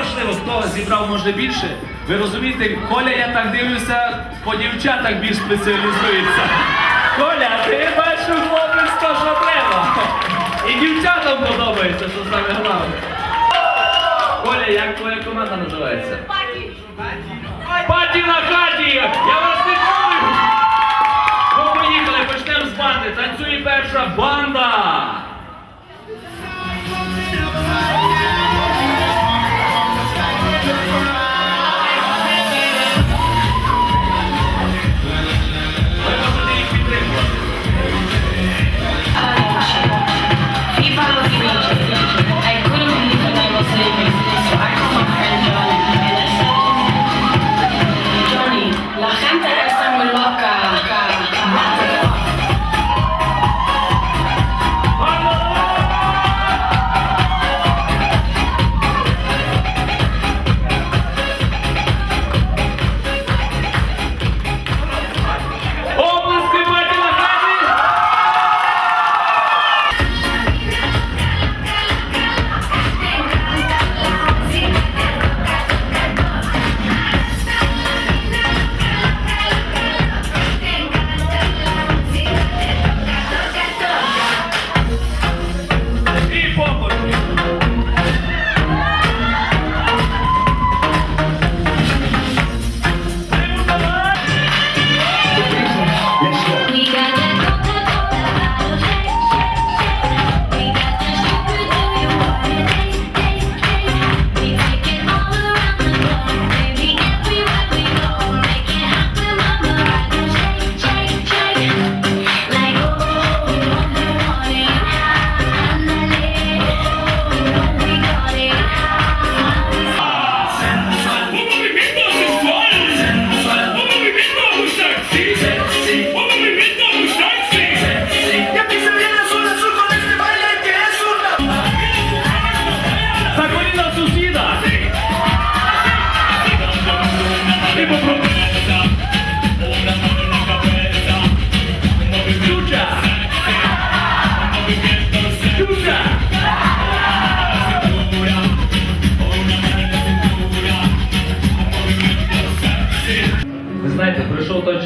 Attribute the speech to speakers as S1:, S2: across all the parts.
S1: важливо, хто зібрав може більше. Ви розумієте, Коля, я так дивлюся, по дівчатах більш спеціалізується. Коля, ти бачу хлопець, то що треба. І дівчатам подобається, що саме головне. Коля, як твоя команда називається? Паті. Паті на хаті! Я вас не чую! Ну поїхали, почнемо з банди. Танцює перша банда!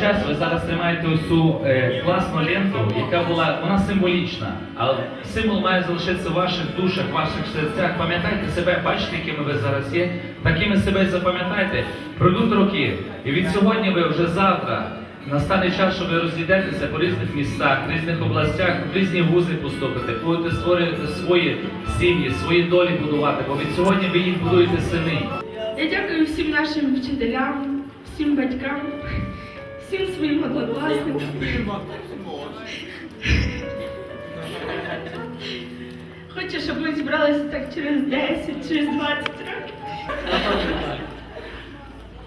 S1: час ви зараз тримаєте усю е, класну ленту, яка була вона символічна, але символ має залишитися в ваших душах, ваших серцях. Пам'ятайте себе, бачите, якими ви зараз є, такими себе і запам'ятайте. Пройдуть роки, і від сьогодні ви вже завтра. Настане час, що ви розійдетеся по різних містах, в різних областях, в різні вузи поступите, будете створювати свої сім'ї, свої долі будувати, бо від сьогодні ви їх будуєте сини.
S2: Я дякую всім нашим вчителям, всім батькам всім своїм однокласникам. Хочу, щоб ми зібралися так через 10, через 20 років.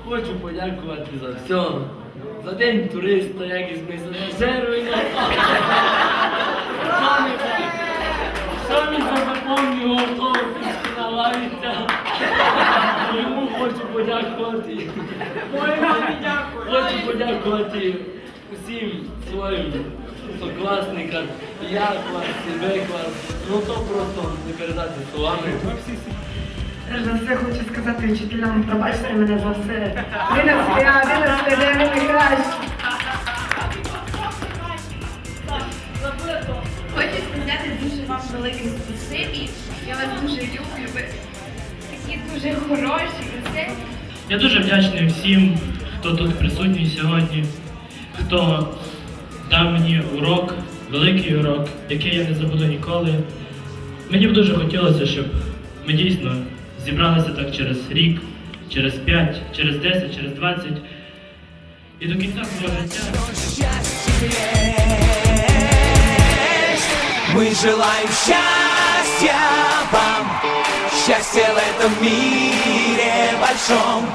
S3: Хочу подякувати за все. За день туриста, як із ми задезеруємо. Самі самі запевнював автобус на лавіця. Йому хочу подякувати. Моя Хочу подякувати усім своїм сокласникам. Я клас, себе клас. Ну то просто не передати словами.
S4: Перш за все хочу сказати вчителям, пробачте мене за все. Ви на свят, ви на свят, ви найкращі.
S2: Хочу сказати дуже вам велике спасибі. Я вас дуже люблю. Ви такі дуже хороші, веселі.
S5: Я дуже вдячний всім, хто тут присутній сьогодні, хто дав мені урок, великий урок, який я не забуду ніколи. Мені б дуже хотілося, щоб ми дійсно зібралися так через рік, через 5, через 10, через 20 і до кінця свого життя.
S6: Мы желаем счастья вам, счастья в этом мире большом,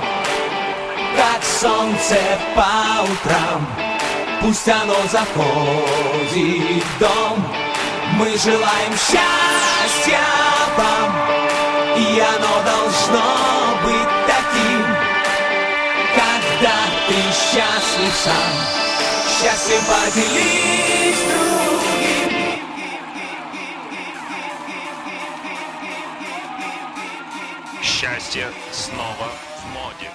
S6: как солнце по утрам, пусть оно заходит в дом. Мы желаем счастья вам, и оно должно быть таким, когда ты счастлив сам, счастьем поделись другим.
S7: Счастье снова в моде.